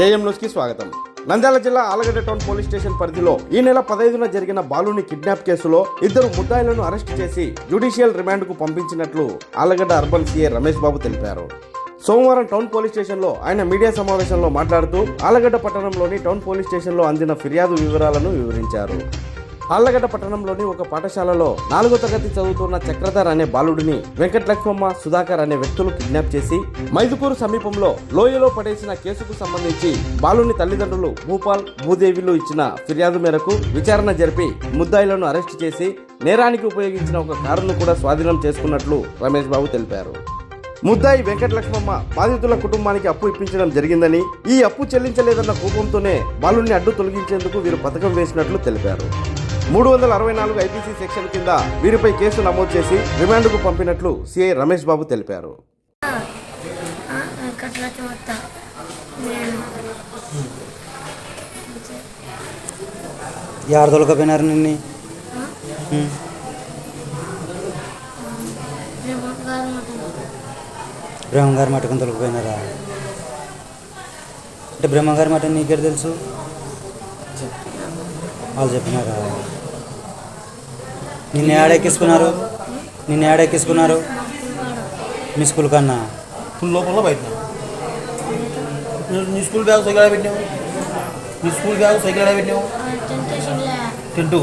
AM న్యూస్కి స్వాగతం. నంద్యాల జిల్లా ఆలగడ్డ టౌన్ పోలీస్ స్టేషన్ పరిధిలో ఈ నెల పదైదున జరిగిన బాలుని కిడ్నాప్ కేసులో ఇద్దరు ముద్దాయిలను అరెస్ట్ చేసి జ్యుడిషియల్ రిమాండ్కు పంపించినట్లు ఆలగడ్డ అర్బన్ సీఏ రమేష్ బాబు తెలిపారు. సోమవారం టౌన్ పోలీస్ స్టేషన్లో ఆయన మీడియా సమావేశంలో మాట్లాడుతూ ఆలగడ్డ పట్టణంలోని టౌన్ పోలీస్ స్టేషన్లో అందిన ఫిర్యాదు వివరాలను వివరించారు. ఆళ్ళగడ్డ పట్టణంలోని ఒక పాఠశాలలో నాలుగో తరగతి చదువుతున్న చక్రధర్ అనే బాలుడిని వెంకటలక్ష్మమ్మ సుధాకర్ అనే వ్యక్తులు కిడ్నాప్ చేసి మైదుకూరు సమీపంలో లోయలో పడేసిన కేసుకు సంబంధించి బాలుని తల్లిదండ్రులు భూపాల్ భూదేవిలు ఇచ్చిన ఫిర్యాదు మేరకు విచారణ జరిపి ముద్దాయిలను అరెస్ట్ చేసి నేరానికి ఉపయోగించిన ఒక కారును కూడా స్వాధీనం చేసుకున్నట్లు రమేష్ బాబు తెలిపారు. ముద్దాయి వెంకటలక్ష్మమ్మ బాధితుల కుటుంబానికి అప్పు ఇప్పించడం జరిగిందని ఈ అప్పు చెల్లించలేదన్న కోపంతోనే బాలుని అడ్డు తొలగించేందుకు వీరు పథకం వేసినట్లు తెలిపారు. మూడు వందల అరవై నాలుగు ఐపీసీ సెక్షన్ కింద వీరిపై కేసు నమోదు చేసి రిమాండ్కు పంపినట్లు సిఐ రమేష్ బాబు తెలిపారు. బ్రహ్మగారి మఠకం తొలగిపోయినారా అంటే బ్రహ్మగారి మాట నీకే తెలుసు? వాళ్ళు చెప్పినారా? నిన్ను ఏడెక్కించుకున్నారు నిన్ను ఏడెక్కించుకున్నారు మీ స్కూల్ కన్నా? స్కూల్ లోపల బయట. నీ స్కూల్ బ్యాగ్ సైకిల్ పెట్టినావు? నీ స్కూల్ బ్యాగ్ సైకిల్ పెట్టినావు? టెంటు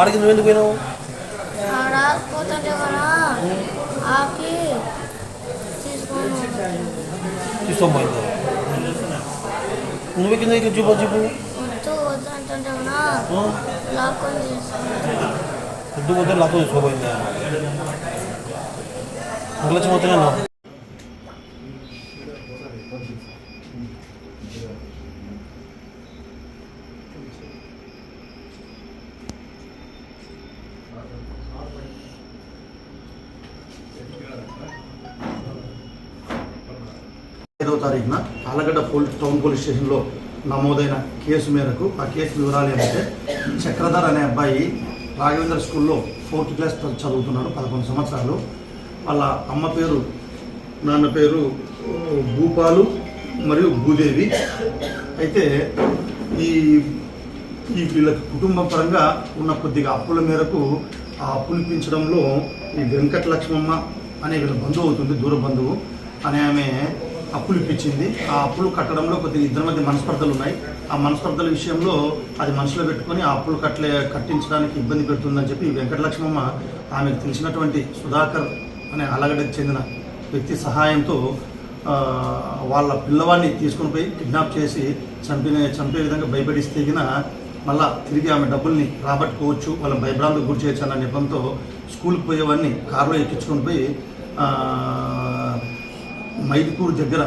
ఆడికి నువ్వు ఎందుకు పోయినావు? తీసుకోపోయింది నువ్వు కింద చూపు చూపు. వద్దు వద్దు అంటుంటే కదా లాక్కొని తీసుకుని ఫుడ్ పోతే లాక్ తీసుకోపోయింది నిర్లక్ష్యం అవుతున్నా ఐదవ తారీఖున ఆలగడ్డ పోలీస్ టౌన్ పోలీస్ స్టేషన్లో నమోదైన కేసు మేరకు ఆ కేసు వివరాలు ఏమంటే చక్రధర్ అనే అబ్బాయి రాఘవేంద్ర స్కూల్లో ఫోర్త్ క్లాస్ చదువుతున్నాడు పదకొండు సంవత్సరాలు. వాళ్ళ అమ్మ పేరు నాన్న పేరు భూపాలు మరియు భూదేవి. అయితే ఈ ఈ వీళ్ళ కుటుంబ పరంగా ఉన్న కొద్దిగా అప్పుల మేరకు ఆ అప్పులు పెంచడంలో ఈ వెంకట లక్ష్మమ్మ అనే వీళ్ళ బంధువు అవుతుంది దూర బంధువు. అనే ఆమె అప్పులు ఇప్పించింది. ఆ అప్పులు కట్టడంలో కొద్దిగా ఇద్దరి మధ్య మనస్పర్ధలు ఉన్నాయి. ఆ మనస్పర్ధల విషయంలో అది మనసులో పెట్టుకొని ఆ అప్పులు కట్టలే కట్టించడానికి ఇబ్బంది పెడుతుందని చెప్పి వెంకటలక్ష్మమ్మ ఆమెకు తెలిసినటువంటి సుధాకర్ అనే అలగడకు చెందిన వ్యక్తి సహాయంతో వాళ్ళ పిల్లవాడిని తీసుకుని పోయి కిడ్నాప్ చేసి చంపిన చంపే విధంగా భయపడిస్తే గిన మళ్ళా తిరిగి ఆమె డబ్బుల్ని రాబట్టుకోవచ్చు వాళ్ళని భయభ్రాంతికి గురి చేయొచ్చు అన్న నెపంతో స్కూల్కి పోయేవాడిని కారులో ఎక్కించుకొని పోయి మైదుకూరు దగ్గర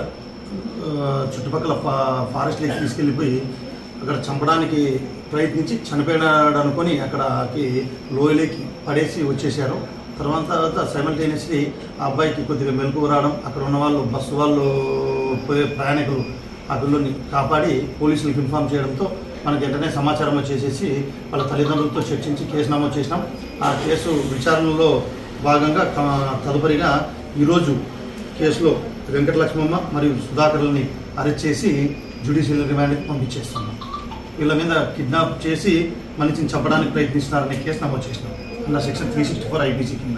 చుట్టుపక్కల ఫా ఫారెస్ట్లోకి తీసుకెళ్ళిపోయి అక్కడ చంపడానికి ప్రయత్నించి చనిపోయాడు అనుకొని అక్కడకి లోయలోకి పడేసి వచ్చేసారు తర్వాత తర్వాత సైమల్టేనియస్లీ ఆ అబ్బాయికి కొద్దిగా మెలకు రావడం అక్కడ ఉన్న వాళ్ళు బస్సు వాళ్ళు పోయే ప్రయాణికులు ఆ పిల్లల్ని కాపాడి పోలీసులకు ఇన్ఫామ్ చేయడంతో మనకి వెంటనే సమాచారం వచ్చేసేసి వాళ్ళ తల్లిదండ్రులతో చర్చించి కేసు నమోదు చేసినాం. ఆ కేసు విచారణలో భాగంగా తదుపరిగా ఈరోజు కేసులో వెంకటలక్ష్మమ్మ మరియు సుధాకర్లని అరెస్ట్ చేసి జ్యుడిషియల్ రిమాండ్కి పంపించేస్తున్నాం. వీళ్ళ మీద కిడ్నాప్ చేసి మనిషిని చంపడానికి ప్రయత్నిస్తున్నారనే కేసు నమోదు చేసినాం. అలా section three sixty four IPC కింద.